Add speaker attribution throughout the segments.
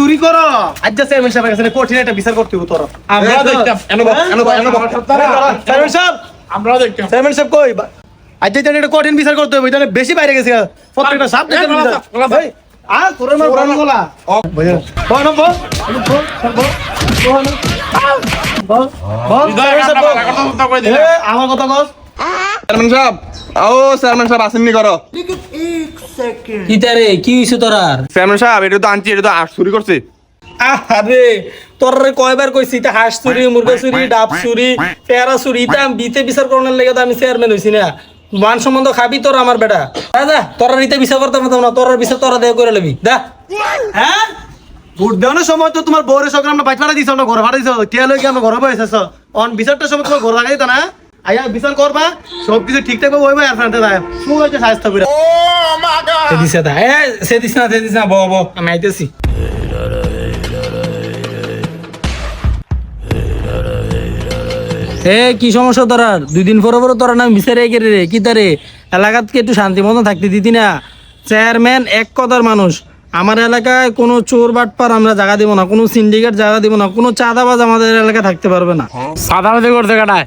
Speaker 1: চুরি করো। আজ যা চেয়ারম্যান সাহেবের কাছে কঠিন একটা বিচার করতে হবে তোর।
Speaker 2: আমরা দেখতাম। এনো বল, এনো বল, এনো বল।
Speaker 1: চেয়ারম্যান সাহেব
Speaker 2: আমরা দেখতাম।
Speaker 1: চেয়ারম্যান সাহেব কই? আজ যে একটা কঠিন বিচার করতে হবে এটা বেশি বাইরে গেছে প্রত্যেকটা সাপ
Speaker 2: এ, গলা দাও,
Speaker 1: আর তোর আমার বড় গলা বল বল বল বল বল বল সাহেব, বল। আমার কথা কস
Speaker 3: চেয়ারম্যান সাহেব ও চেয়ারম্যান সাহেব আসেননি করো।
Speaker 4: ইতারে কি হইছে তোরার
Speaker 3: চেয়ারম্যান সাহেব এটা তো আনছি এটা তো চুরি করছে।
Speaker 4: আরে তোর কয়বার কইছি তা হাঁস চুরি মুরগা চুরি ডাব চুরি পেয়ারা চুরি তা আমি বিতে বিচার করানোর লেগে তো আমি চেয়ারম্যান হইছি না। মান সম্বন্ধ খাবি তোর আমার বেটা। দাদা তোর রিতে বিচার করতে পারতাম না তোর বিচার তোরা দেয় করে লবি। দা
Speaker 1: হ্যাঁ? ভোট দেওয়ানোর সময় তো তোমার বউরের সঙ্গে আমরা বাইক ফাটা আমরা ঘরে ফাটা দিছো কে লই আমরা ঘরে বসে আছো অন বিচারটার সময় তোমার ঘরে লাগাই না? আয়া বিচার করবা সব কিছু আর যায় শুরু হয়েছে স্বাস্থ্য করে
Speaker 4: সে দিছে দা এ সে দিস না সে না বউ আমি আইতেছি। এ কি সমস্যা তোরার দুই দিন পরে পরে তোরা নাম বিচারে গেলে রে কি তারে? এলাকাত কি একটু শান্তি মতন থাকতে দিতি না? চেয়ারম্যান এক কথার মানুষ। আমার এলাকায় কোনো চোর বাটপার আমরা জায়গা দিব না কোনো সিন্ডিকেট জায়গা দিব না কোনো চাঁদাবাজ আমাদের এলাকায় থাকতে পারবে না।
Speaker 2: সাদাবাদি করতে কাটায়।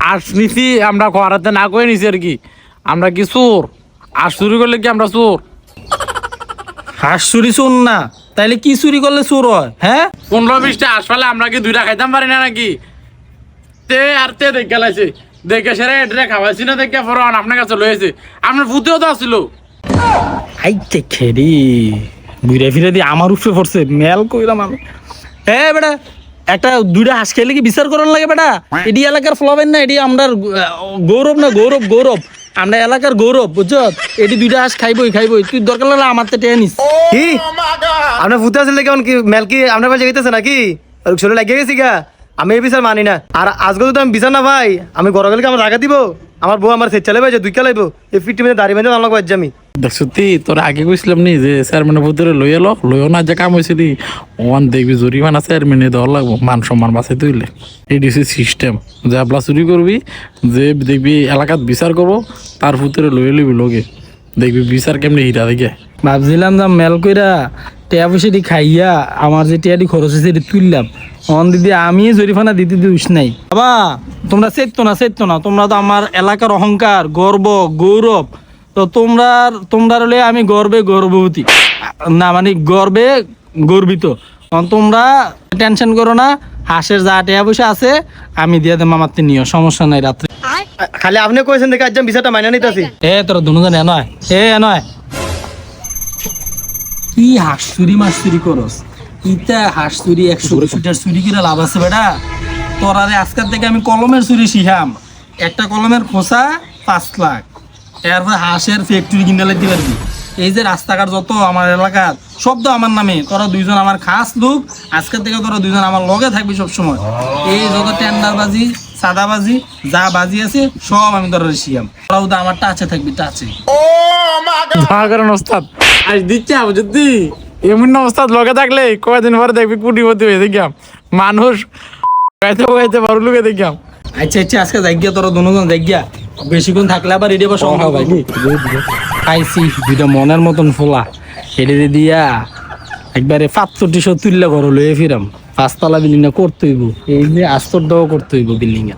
Speaker 2: আর নিছি আমরা খোয়ারাতে না কয়ে নিছি আর কি। আমরা কি চোর? আর চুরি করলে কি আমরা চোর?
Speaker 4: হাঁস চুরি চোর না। তাইলে কি চুরি করলে চোর হয় হ্যাঁ?
Speaker 2: পনেরো বিশটা আসলে আমরা কি দুইটা খাইতাম পারি না নাকি? তে আর তে দেখে লাইছে। দেখে সেরে এটা খাওয়াইছি না দেখে পরে আপনার কাছে লয়েছে আপনার ভূতেও তো আসছিল
Speaker 4: আইতে খেরি। ঘুরে ফিরে দিয়ে আমার উপরে পড়ছে। মেল কইলাম আমি। এ বেটা একটা দুইটা হাঁস খেলে কি বিচার করার লাগে বেটা? এডি এলাকার ফলাবেন না এডি আমরা গৌরব না গৌরব গৌরব। আমরা এলাকার গৌরব বুঝছ? এডি দুইটা হাঁস খাইবই খাইবই। তুই দরকার লাগলে আমার তো টেনিস
Speaker 1: কি? আপনার ভূতে আসলে কেমন কি মেলকি আপনার পাশে গেতেছে নাকি? আর ছোট লাগিয়ে গেছি গা। আমি এই বিচার মানি না। আর আজকে যদি আমি বিচার না ভাই আমি গেলে আমার রাখা দিব। আমার বউ আমার সে চলে ভাই দুই কালাইবো এই ফিফটি মিনিট দাঁড়িয়ে বেঁধে আমার বাজ্য আমি।
Speaker 2: দেখ, সত্যি, তোর আগে কইছিলাম নি যে চেয়ারম্যানের ভূতের লই এলো লইও না, যে কাম হয়েছিলি ওয়ান, দেখবি জরিমানা চেয়ারম্যানে দেওয়ার লাগবো, মান সম্মান বাঁচাই তুইলে এই ডিসি সিস্টেম যে আপলা চুরি করবি, যে দেখবি এলাকাত বিচার করব, তার ভূতের লই লিবি লগে। দেখবি বিচার কেমনি হিরা দেখে।
Speaker 4: ভাবছিলাম যে মেল কইরা টিয়া পয়সা দি খাইয়া, আমার যে টিয়া দি খরচ হয়েছে এটি তুললাম। অন দিদি, আমি জরিফানা দিতে দিস নাই। বাবা, তোমরা চেত্য না চেত্য না, তোমরা তো আমার এলাকার অহংকার, গর্ব, গৌরব তো তোমরা তোমরা হলে আমি গর্বে গর্ভবতী। না মানে গর্বে গর্বিত। কারণ তোমরা টেনশন করো না হাঁসের যা টিয়া পয়সা আছে আমি দিয়ে দেবো আমার নিও সমস্যা নাই রাত্রে।
Speaker 1: খালি আপনি কইছেন দেখে আজ আমি বিচারটা মাইনা নিতেছি।
Speaker 4: এ তোরা দুজন এ নয়। এ নয়। কি হাঁস চুরি মাছ চুরি করস? ইটা হাঁস চুরি একশো ফিটার চুরি করে লাভ আছে বেটা। তোরা রে আজকাল থেকে আমি কলমের চুরি শিখাম। একটা কলমের খোসা পাঁচ লাখ। এরপর হাঁসের ফ্যাক্টরি কিনে লাগতে পারবি। এই যে রাস্তাঘাট যত আমার এলাকার সব তো আমার নামে। তোরা দুইজন আমার খাস লোক আজকের থেকে তোরা দুইজন আমার লগে থাকবি সবসময়। এই যত টেন্ডারবাজি সাদাবাজি যা বাজি আছে সব আমি তোরা শিখাম তোরাও তো আমার টাচে থাকবি টাচে
Speaker 2: ওস্তাদ আজ দিচ্ছে যদি। এমন না ওস্তাদ লগে থাকলে কয়েকদিন পরে দেখবি কুটিপতি হয়ে দেখাম মানুষ গাইতে গাইতে পারু লুকে দেখাম
Speaker 4: আচ্ছা আচ্ছা আজকে জায়গা তোরা দুজন জায়গা বেশিক্ষণ থাকলে আবার রেডি আবার সংখ্যা ভাই খাইছি, দুইটা মনের মতন ফোলা। হেডে দিয়া একবারে পাঁচশোটি সব তুললে ঘর লয়ে ফিরাম। পাঁচতলা বিল্ডিং করতে হইব, এই যে আস্তর দাও করতে হইব বিল্ডিং এ